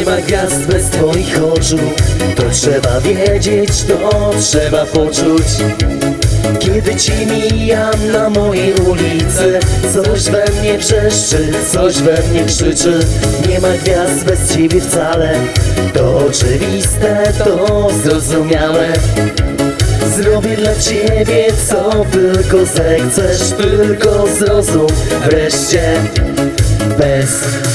Nie ma gwiazd bez twoich oczu. To trzeba wiedzieć, to trzeba poczuć. Kiedy ci mijam na mojej ulicy Coś we mnie wrzeszczy, coś we mnie krzyczy. Nie ma gwiazd bez ciebie wcale. To oczywiste, to zrozumiałe. Zrobię dla ciebie co tylko zechcesz Tylko zrozum wreszcie bez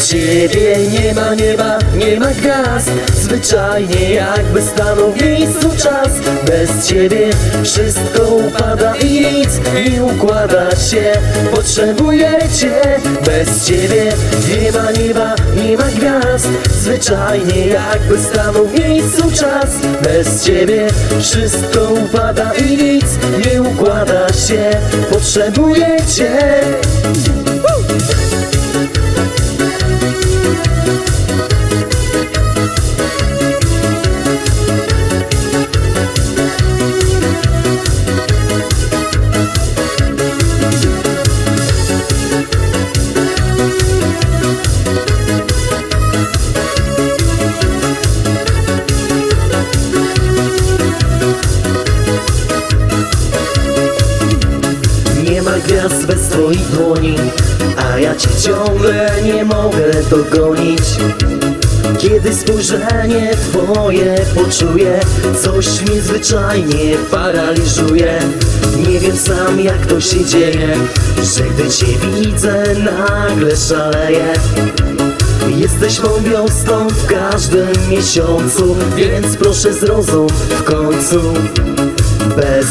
ciebie nie ma nieba, nie ma gwiazd Zwyczajnie jakby stanął w miejscu czas. Bez ciebie wszystko upada i nic nie układa się. Potrzebuję cię. Bez ciebie nie ma nieba, nie ma gwiazd. Zwyczajnie jakby stanął w miejscu czas. Bez ciebie wszystko upada i nic nie układa się. Potrzebuję cię twoich dłoni A ja cię ciągle nie mogę dogonić. Kiedy spojrzenie twoje poczuję Coś mnie zwyczajnie paraliżuje. Nie wiem sam jak to się dzieje Że gdy cię widzę nagle szaleję. Jesteś mą wiosną w każdym miesiącu Więc proszę zrozum w końcu bez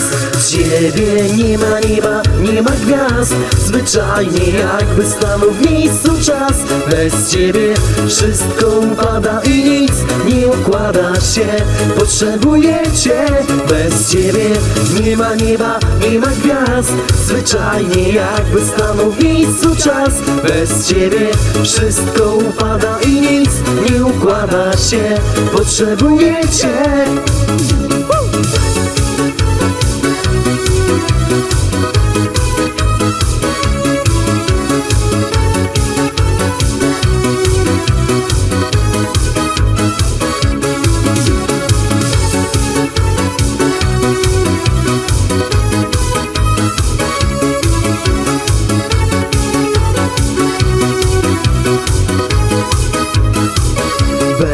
ciebie nie ma nieba, nie ma gwiazd. Zwyczajnie jakby stanął w miejscu czas. Bez ciebie wszystko upada i nic nie układa się. Potrzebuję cię. Bez ciebie nie ma nieba, nie ma gwiazd. Zwyczajnie jakby stanął w miejscu czas. Bez ciebie wszystko upada i nic nie układa się. Potrzebuję cię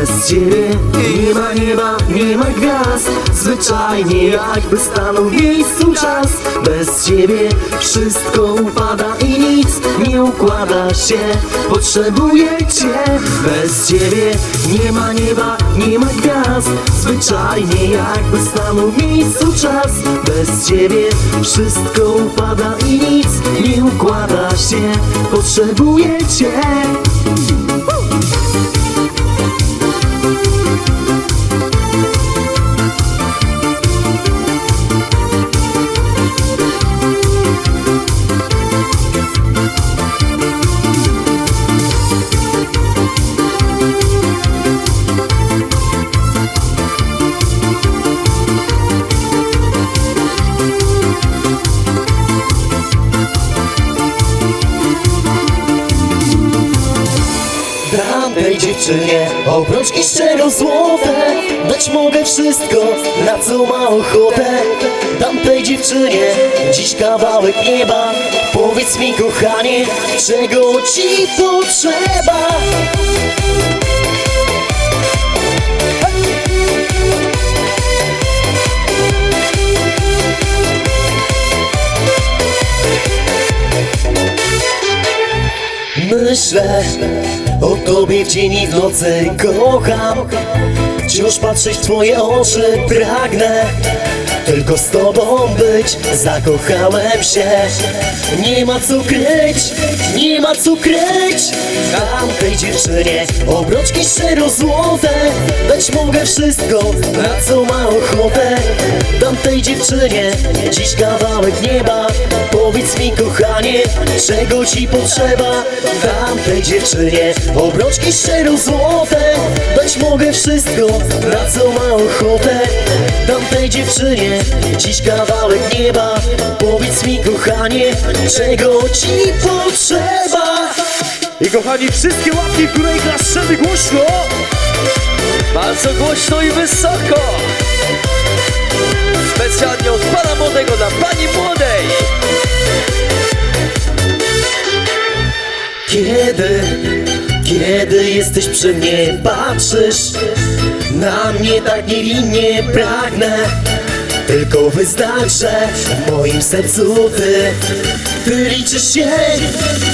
Bez ciebie. Nie ma nieba, nie ma gwiazd. Zwyczajnie jakby stanął w miejscu czas. Bez ciebie wszystko upada i nic nie układa się. Potrzebuję cię. Bez ciebie nie ma nieba, nie ma gwiazd. Zwyczajnie jakby stanął w miejscu czas. Bez ciebie wszystko upada i nic nie układa się. Potrzebuję cię Tej dziewczynie obrączki szczerozłote Dać mogę wszystko, na co ma ochotę. Dam tej dziewczynie dziś kawałek nieba. Powiedz mi kochanie, czego ci potrzeba Myślę o tobie w dzień i w nocy kocham. Wciąż patrzeć w twoje oczy pragnę Tylko z tobą być. Zakochałem się. Nie ma co kryć, nie ma co kryć. Dam tej dziewczynie obrączki szczerozłote Dać mogę wszystko, na co ma ochotę. Dam tej dziewczynie dziś kawałek nieba. Powiedz mi kochanie, czego ci potrzeba? Dam tej dziewczynie obrączki szczerozłote Dać mogę wszystko, na co ma ochotę. Dam tej dziewczynie dziś kawałek nieba. Powiedz mi kochanie, czego ci potrzeba? I kochani, wszystkie łapki w górę i głośno! Bardzo głośno i wysoko. Specjalnie od pana młodego dla pani młodej. Kiedy, kiedy jesteś przy mnie, patrzysz na mnie tak niewinnie pragnę tylko że w moim sercu ty. Ty liczysz się,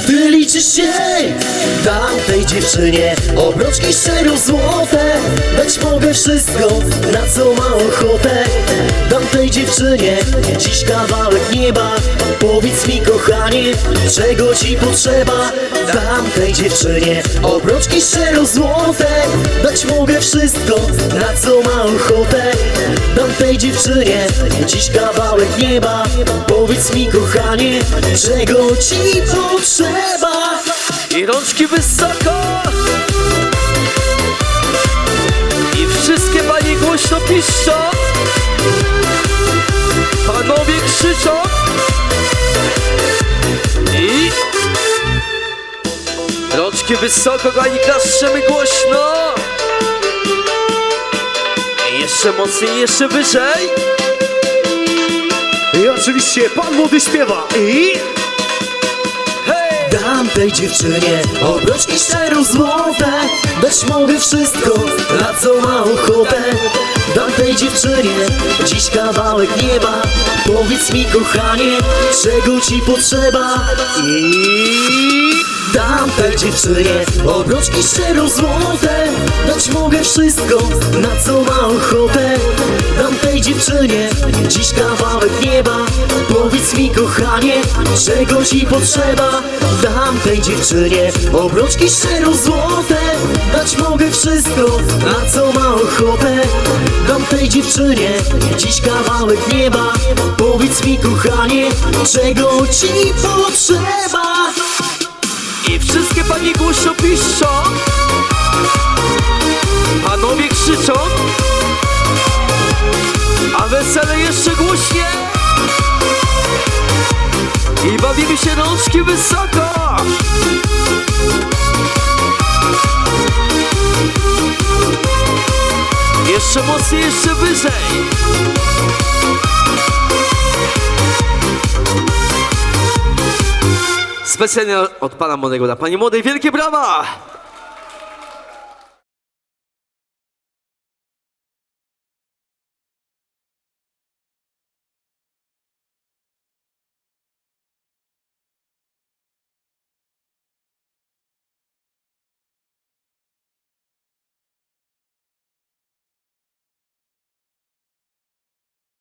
ty liczysz się Dam tej dziewczynie. Obrączki szczero złote Dać mogę wszystko, na co ma ochotę. Dam tej dziewczynie dziś kawałek nieba. Powiedz mi kochanie, czego ci potrzeba? Dam tej dziewczynie obrączki szczero złote Dać mogę wszystko, na co ma ochotę tej dziewczynie dziś kawałek nieba Powiedz mi kochanie, czego ci potrzeba I rączki wysoko. I wszystkie panie głośno piszczą. Panowie krzyczą. I rączki wysoko, kochani, klaszczemy głośno. Jeszcze mocniej, jeszcze wyżej. I oczywiście pan młody śpiewa i... Hej! Dam tej dziewczynie obrączki szczero złote Dać mogę wszystko, na co ma ochotę Dam tej dziewczynie dziś kawałek nieba Powiedz mi kochanie, czego ci potrzeba I dam tej dziewczynie obrączki szczero złote Dać mogę wszystko, na co ma ochotę. Dam tej dziewczynie dziś kawałek nieba. Powiedz mi kochanie, czego ci potrzeba? Dam tej dziewczynie obrączki szczero złote Dać mogę wszystko, na co ma ochotę. Dam tej dziewczynie dziś kawałek nieba. Powiedz mi kochanie, czego ci potrzeba I wszystkie panie głośno piszczą Panowie krzyczą. A wesele jeszcze głośniej I bawimy się rączki wysoko. Jeszcze mocniej, jeszcze wyżej Specjalnie od pana młodego dla pani młodej. Wielkie brawa!